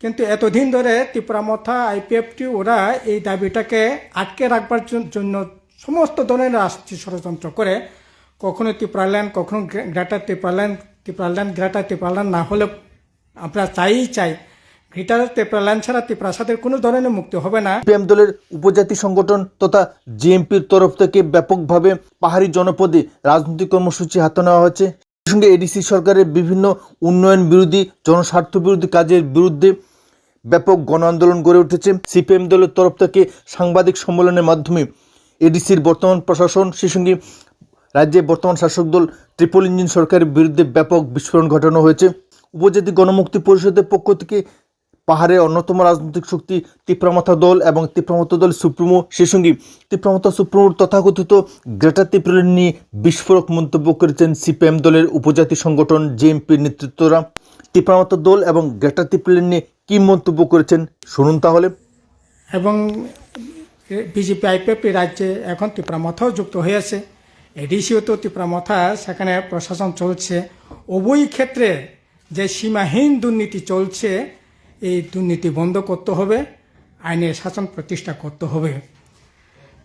কিন্তু এতদিন ধরে ত্রিপুরামথা আইপিএফটি ওরা এই দাবিটাকে আটকে রাখবার জন্য সমস্ত ধরনের রাষ্ট্রীয় ষড়যন্ত্র করে কখনো ত্রিপুরাল্যান্ড কখনো গ্রে- গ্রেটার ত্রিপুরাল্যান্ড ত্রিপুরাল্যান্ড গ্রেটার ত্রিপুরাল্যান্ড না হলে আমরা চাইই চাই গ্রেটার ত্রিপুরাল্যান্ড ছাড়া ত্রিপুরাসাদের কোনো ধরনের মুক্তি হবে না। সিপিএম দলের উপজাতি সংগঠন তথা জিএমপির তরফ থেকে ব্যাপকভাবে পাহাড়ি জনপদে রাজনৈতিক কর্মসূচি হাতে নেওয়া হয়েছে। সঙ্গে এডিসি সরকারের বিভিন্ন উন্নয়ন বিরোধী, জনস্বার্থ বিরোধী কাজের বিরুদ্ধে ব্যাপক গণ আন্দোলন গড়ে উঠেছে। সিপিএম দলের তরফ থেকে সাংবাদিক সম্মেলনের মাধ্যমে এডিসির বর্তমান প্রশাসন, সেই সঙ্গে রাজ্যে বর্তমান শাসক দল ট্রিপল ইঞ্জিন সরকারের বিরুদ্ধে ব্যাপক বিস্ফোরণ ঘটানো হয়েছে। উপজাতি গণমুক্তি পরিষদের পক্ষ থেকে পাহাড়ের অন্যতম রাজনৈতিক শক্তি তিপ্রামাথা দল এবং তিপ্রামাথা দল সুপ্রিমো, সেই সঙ্গে তিপ্রামাথা সুপ্রিমোর তথাকথিত গ্রেটার ত্রিপুরাল নিয়ে বিস্ফোরক মন্তব্য করেছেন সিপিএম দলের উপজাতি সংগঠন জেএমপির নেতৃত্বরা। তিপ্রামাথা দল এবং গ্রেটার ত্রিপুরাল নিয়ে কী মন্তব্য করেছেন? শুনুন তাহলে। এবং বিজেপি আইপিএফটি রাজ্যে এখন ত্রিপুরামথাও যুক্ত হয়েছে এডিসিও তো ত্রিপুরামথা সেখানে প্রশাসন চলছে। উভয় ক্ষেত্রে যে সীমাহীন দুর্নীতি চলছে এই দুর্নীতি বন্ধ করতে হবে আইনের শাসন প্রতিষ্ঠা করতে হবে।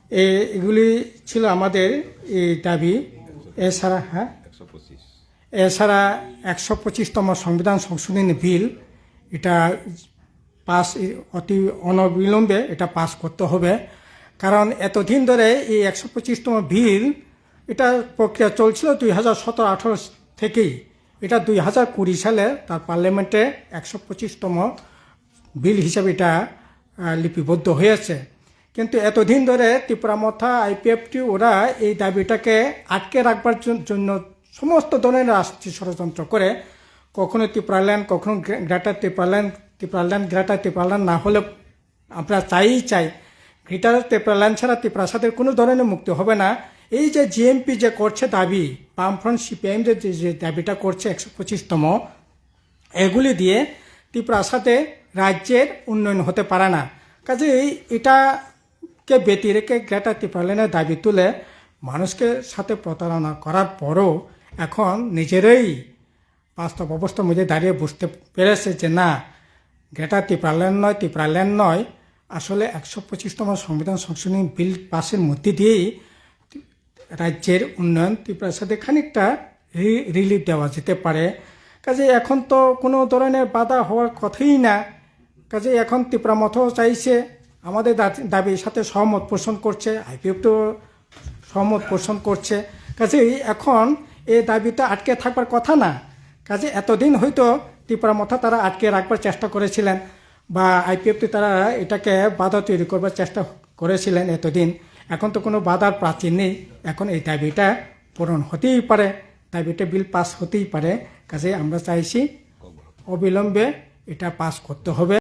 এ- এগুলি ছিল আমাদের এই দাবি। এছাড়া হ্যাঁ? এছাড়া একশো পঁচিশতম সংবিধান সংশোধনী বিল এটা পাস, অতি অনবিলম্বে এটা পাস করতে হবে। কারণ এতদিন ধরে এই একশো পঁচিশতম বিল, এটা প্রক্রিয়া চলছিল দুই হাজার সতেরো আঠারো থেকেই। এটা দুই হাজার কুড়ি সালে তার পার্লামেন্টে একশো পঁচিশতম বিল হিসাবে এটা লিপিবদ্ধ হয়েছে। কিন্তু এতদিন ধরে ত্রিপুরামথা আইপিএফটি ওরা এই দাবিটাকে আটকে রাখবার জন্য সমস্ত ধরনের রাষ্ট্রীয় ষড়যন্ত্র করে কখনো ত্রিপুরাল্যান্ড কখনো গ্রে- গ্রেটার ত্রিপুরাল্যান্ড ত্রিপুরাল্যান্ড গ্রেটার ত্রিপুরাল্যান্ড না হলে আমরা চাইই চাই। গ্রেটার ত্রিপুরাল্যান্ড ছাড়া ত্রিপুরাসাদের কোনো ধরনের মুক্তি হবে না। এই যে জিএমপি যে করছে দাবি, বামফ্রন্ট সিপিআইএম যে দাবিটা করছে একশো পঁচিশতম, এগুলি দিয়ে ত্রিপুরাসাতে রাজ্যের উন্নয়ন হতে পারে না। কাজেই এটাকে ব্যতি রেখে গ্রেটার ত্রিপুরাল্যান্ডের দাবি তুলে মানুষকে সাথে প্রতারণা করার পরও এখন নিজেরাই বাস্তব অবস্থার মধ্যে দাঁড়িয়ে বুঝতে পেরেছে যে না, গ্রেটার ত্রিপুরাল্যান্ড নয় ত্রিপুরাল্যান্ড নয়, আসলে একশো পঁচিশতম সংবিধান সংশোধনী বিল পাসের মধ্যে দিয়েই রাজ্যের উন্নয়ন ত্রিপুরার সাথে খানিকটা রিলিফ দেওয়া যেতে পারে। কাজে এখন তো কোনো ধরনের বাধা হওয়ার কথাই না। কাজে এখন ত্রিপুরা মথও চাইছে, আমাদের দাবির সাথে সহমত পোষণ করছে, আইপিএফ তো সহমত পোষণ করছে। কাজেই এখন এই দাবিটা আটকে থাকবার কথা না। কাজে এতদিন হয়তো ত্রিপুরা মথা তারা আটকে রাখবার চেষ্টা করেছিলেন বা আইপিএফটি তারা এটাকে বাধা তৈরি করবার চেষ্টা করেছিলেন এতদিন। এখন তো কোনো বাধার প্রাচীন নেই। এখন এই দাবিটা পূরণ হতেই পারে। দাবিটা বিল পাস হতেই পারে। কাজে আমরা চাইছি অবিলম্বে এটা পাস করতে হবে।